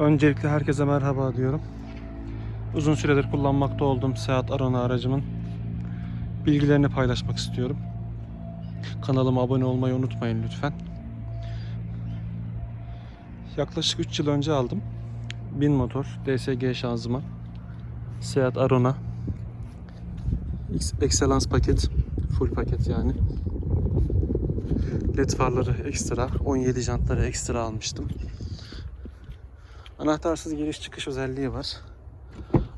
Öncelikle herkese merhaba diyorum. Uzun süredir kullanmakta olduğum Seat Arona aracımın bilgilerini paylaşmak istiyorum. Kanalıma abone olmayı unutmayın lütfen. Yaklaşık 3 yıl önce aldım. 1000 motor, DSG şanzıman, Seat Arona, Excellence paket, full paket yani. LED farları ekstra, 17 jantları ekstra almıştım. Anahtarsız giriş çıkış özelliği var.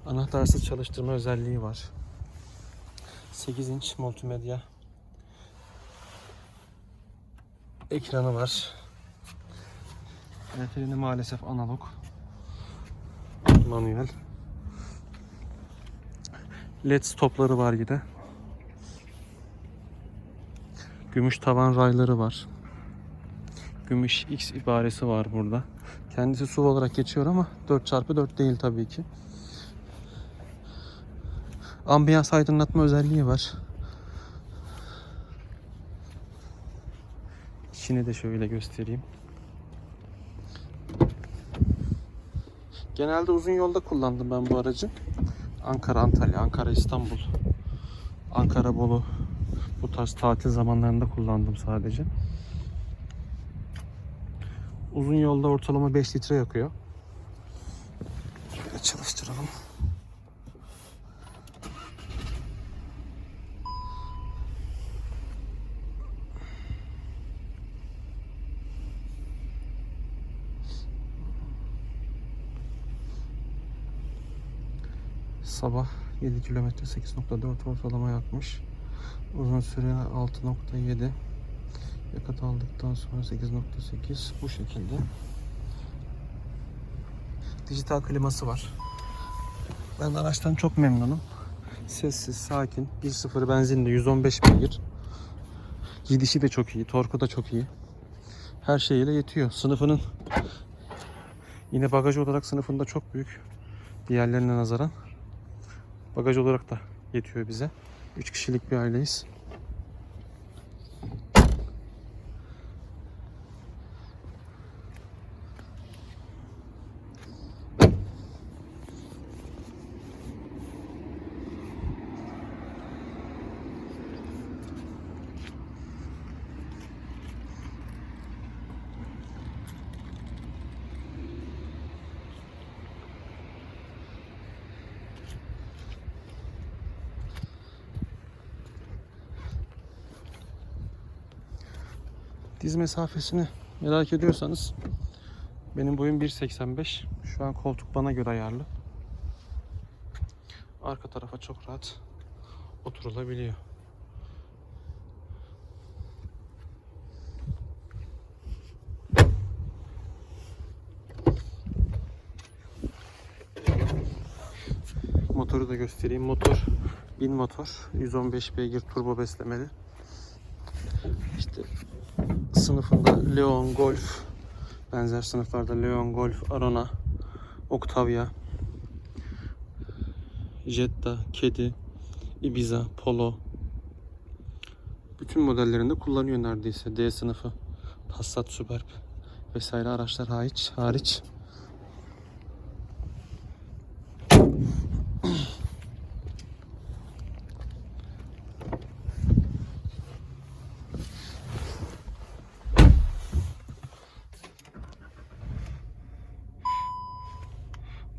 Anahtarsız çalıştırma özelliği var. 8 inç multimedya ekranı var. Freni maalesef analog. Manuel. LED stopları var yine. Gümüş tavan rayları var. Gümüş X ibaresi var burada. Kendisi SUV olarak geçiyor ama 4x4 değil tabii ki. Ambiyans aydınlatma özelliği var. İçini de şöyle göstereyim. Genelde uzun yolda kullandım ben bu aracı. Ankara, Antalya, Ankara, İstanbul, Ankara, Bolu bu tarz tatil zamanlarında kullandım sadece. Uzun yolda ortalama 5 litre yakıyor. Şöyle çalıştıralım. Sabah 7 kilometre 8.4 ortalama yakmış. Uzun süre 6.7. Yakıt aldıktan sonra 8.8 bu şekilde. Dijital kliması var. Ben araçtan çok memnunum. Sessiz, sakin. 1.0 benzinli 115 beygir. Gidişi de çok iyi, torku da çok iyi. Her şeyiyle yetiyor. Sınıfının yine bagaj olarak sınıfında çok büyük. Diğerlerine nazaran. Bagaj olarak da yetiyor bize. 3 kişilik bir aileyiz. Diz mesafesini merak ediyorsanız benim boyum 1.85. Şu an koltuk bana göre ayarlı. Arka tarafa çok rahat oturulabiliyor. Motoru da göstereyim. Motor 1000 motor, 115 beygir turbo beslemeli. İşte sınıfında Leon Golf benzer sınıflarda Leon Golf, Arona, Octavia, Jetta, Kedi, Ibiza, Polo. Bütün modellerinde kullanıyor neredeyse D sınıfı. Passat Superb vesaire araçlar hariç hariç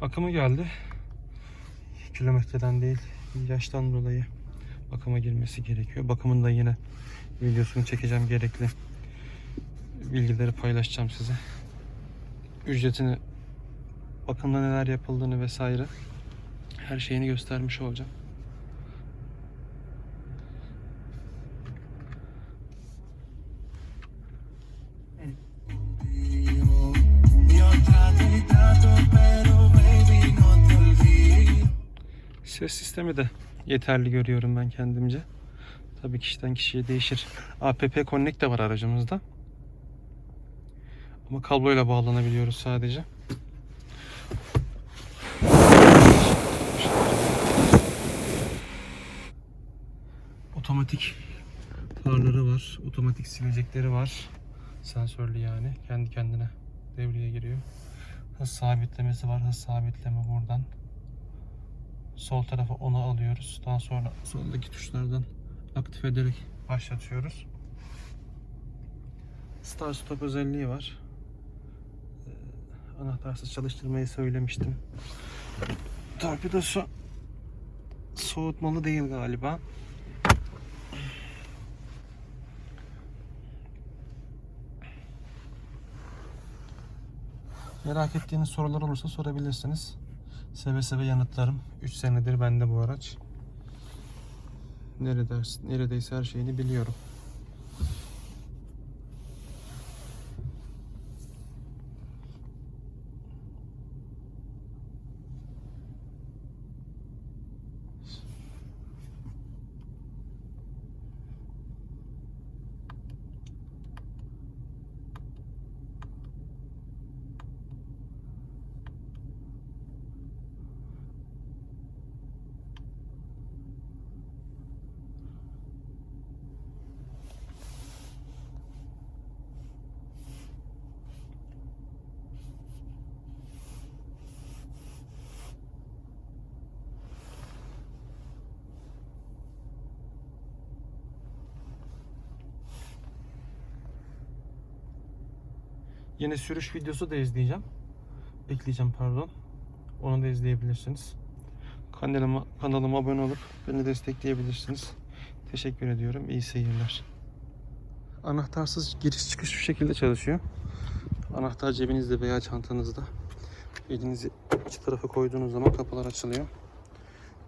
Bakımı geldi. Kilometreden değil, yaştan dolayı bakıma girmesi gerekiyor. Bakımında yine videosunu çekeceğim gerekli bilgileri paylaşacağım size. Ücretini, bakımda neler yapıldığını vesaire her şeyini göstermiş olacağım. Ses sistemi de yeterli görüyorum ben kendimce. Tabii kişiden kişiye değişir. APP Connect de var aracımızda. Ama kabloyla bağlanabiliyoruz sadece. Otomatik farları var. Otomatik silecekleri var. Sensörlü yani. Kendi kendine devreye giriyor. Hız sabitlemesi var. Hız sabitleme buradan. Sol tarafa onu alıyoruz. Daha sonra soldaki tuşlardan aktif ederek başlatıyoruz. Start stop özelliği var. Ee, Anahtarsız çalıştırmayı söylemiştim. Torpidosu soğutmalı değil galiba. Merak ettiğiniz sorular olursa sorabilirsiniz. Seve seve yanıtlarım. 3 senedir bende bu araç. Nerede, neredeyse her şeyini biliyorum. Yine sürüş videosu da izleyeceğim. Ekleyeceğim pardon. Onu da izleyebilirsiniz. Kanalıma, kanalıma abone olup beni destekleyebilirsiniz. Teşekkür ediyorum. İyi seyirler. Anahtarsız giriş çıkış şu şekilde çalışıyor. Anahtar cebinizde veya çantanızda. Elinizi iç tarafa koyduğunuz zaman kapılar açılıyor.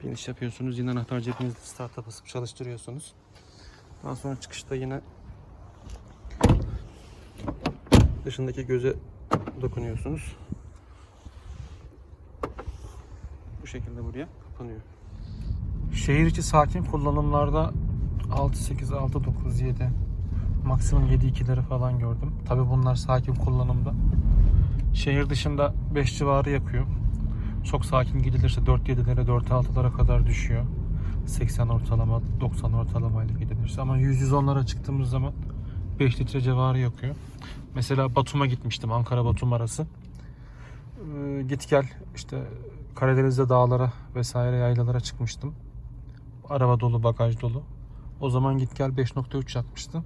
Biniş yapıyorsunuz. Yine anahtar cebinizde start'a basıp çalıştırıyorsunuz. Daha sonra çıkışta yine dışındaki göze dokunuyorsunuz. Bu şekilde buraya kapanıyor. Şehir içi sakin kullanımlarda 6.8, 6.9, 7 maksimum 7.2'leri falan gördüm. Tabi bunlar sakin kullanımda. Şehir dışında 5 civarı yakıyor. Çok sakin gidilirse 4.7'lere 4.6'lara kadar düşüyor. 80 ortalama, 90 ortalama ile gidilirse. Ama 100-110'lara çıktığımız zaman 5 litre civarı yakıyor. Mesela Batum'a gitmiştim. Ankara Batum arası. Ee, git gel işte Karadeniz'de dağlara vesaire yaylalara çıkmıştım. Araba dolu, bagaj dolu. O zaman git gel 5.3 yakmıştı.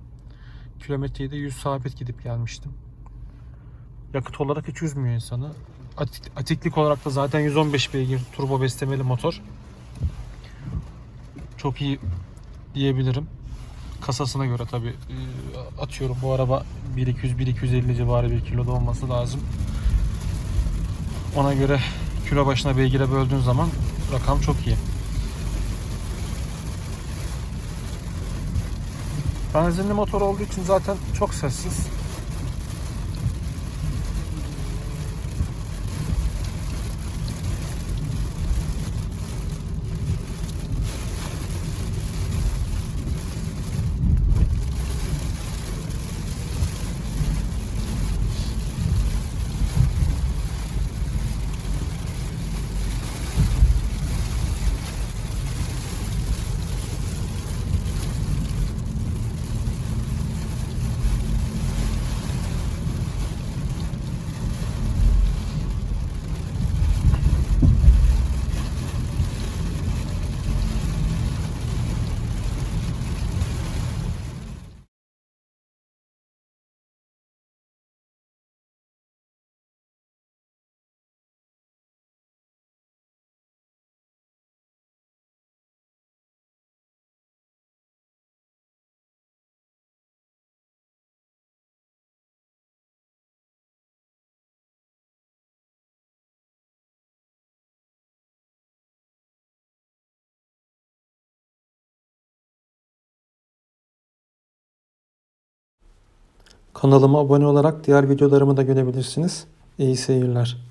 Kilometreyi de 100 sabit gidip gelmiştim. Yakıt olarak hiç üzmüyor insanı. Atik- atiklik olarak da zaten 115 beygir turbo beslemeli motor. Çok iyi diyebilirim kasasına göre tabi atıyorum bu araba 1200-1250 civarı bir kiloda olması lazım. Ona göre kilo başına beygire böldüğün zaman rakam çok iyi. Benzinli motor olduğu için zaten çok sessiz. Kanalıma abone olarak diğer videolarımı da görebilirsiniz. İyi seyirler.